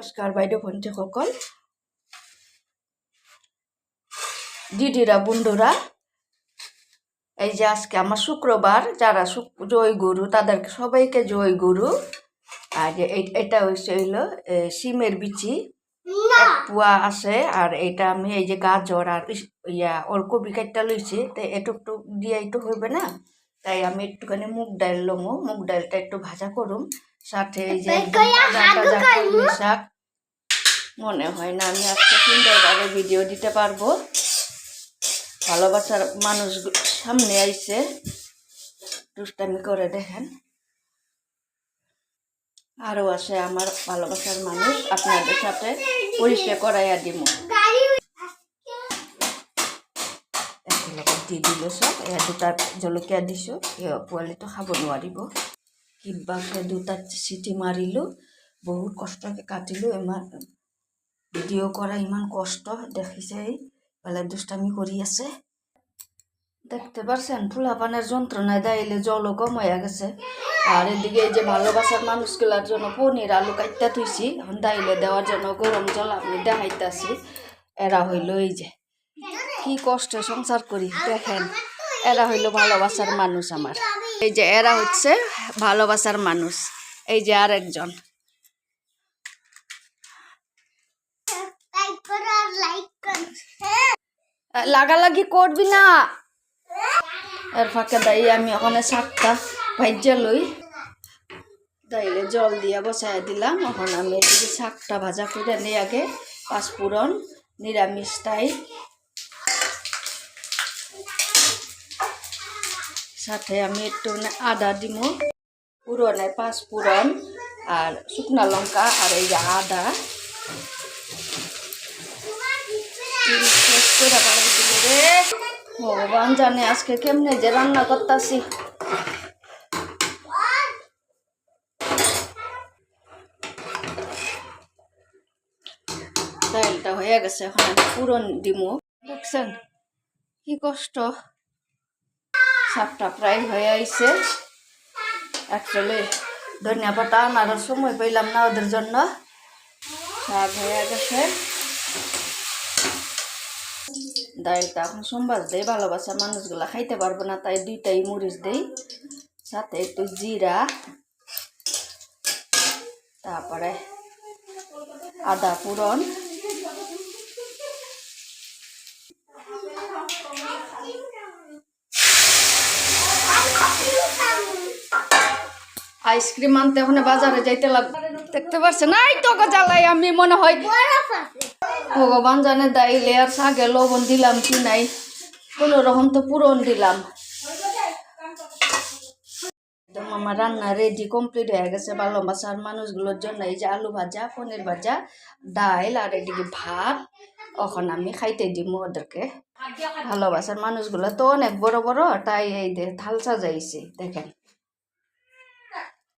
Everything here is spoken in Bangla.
নমস্কাৰ বাইদেউ ভণ্টিসকল দিদিরা বন্ধুরা এই যে আজকে আমার শুক্রবার যারা জয় গুরু তাদেরকে সবাইকে জয় গুরু। আর এটা হচ্ছে হইল সিমের বিচি। এক পুয়া আছে আর এটা আমি এই যে গাজর আর ইয়া ওর কবি কাটটা লইছি তো এটুকটু দিয়ে একটু হইবে না। তাই আমি একটুখানি মুগ ডাল লমো মুগ ডালটা একটু ভাজা করুম। সাথে এই যে শাক। মনে হয় না আমি আজকে সুন্দরভাবে ভিডিও দিতে পারব। ভালোবাসার মানুষ সামনে আইছে। দুষ্টামি করে দেখেন। আরও আছে আমার ভালোবাসার মানুষ আপনাদের সাথে পরিচয় করাইয়া দিব দি দিলো সব এ দুটা জলকীয়া দিছোঁ পোৱালিটো খাব নোৱাৰিব কিবাকে দুটা চিটি মাৰিলোঁ বহুত কষ্টকে কাটিলোঁ, ইমান ভিডিঅ' কৰা ইমান কষ্ট দেখিছে বেলা দুষ্টামি কৰি আছে। দেখতে পারছেন, ফুলাপানের যন্ত্রণায় দাইলে জলও কম হয়ে গেছে। আর এদিকে এই যে ভালোবাসার মানুষগুলার জন্য পনির আলু কাটতে থুইছি, এখন দাইলে দেওয়ার জন্য গরম জল আপনি দেখাইতাছি। এরা হইল এই যে, কি কষ্টে সংসার করি, দেখেন। এরা হইল ভালোবাসার মানুষ আমার। এই যে এরা হচ্ছে ভালোবাসার মানুষ। এই যে আর একজন লাগালাগি করবি না। এর ফাঁকে দাই আমি ওখানে শাকটা ভাজ্যা লই তাইলে জল দিয়া বসাই দিলাম। এখন আমি এদিকে শাকটা ভাজা করে নিই আগে পাঁচফোড়ন নিরামিষ টাই সাথে আমি একটু না আদা দিব পুরনে পাঁচফোড়ন আর শুকনা লঙ্কা আর এই আদা। ভগবান জানে আজকে কেমনে যে রান্না করতাছি। ডাইলটা হয়ে গেছে, এখন পুরন দিমু। দেখছেন কি কষ্ট? শাকটা প্রায় হয়ে আইছে। অ্যাকচুয়ালি ধনিয়া পাতা আনার সময় পাইলাম না ওদের জন্য। শাক হয়ে গেছে। ডাইলটা এখন সোমবার দেই ভালোবাসা মানুষগুলা খাইতে পারব না, তাই দুইটাই মরিচ দেই। সাথে একটু জিরা, তারপরে আদা পুরন আইসক্রিম আনতে ওখানে বাজারে যাইতে লাগবে দেখতে পারছেন? এই তো জ্বালাই, আমি মনে হয় ভগবান জানে দাইলে আর শাকে লবণ দিলাম কি নাই। কোনো রকম তো পূরণ দিলাম। একদম আমার রান্না রেডি কমপ্লিট হয়ে গেছে। ভালোবাসার মানুষগুলোর জন্য এই যে আলু ভাজা, পনির ভাজা, ডাল আর এদিকে ভাত, এখন আমি খাইতে দিব ওদেরকে। ভালোবাসার মানুষগুলো তো অনেক বড় বড়, তাই এই থাল সাজাইছে দেখেন।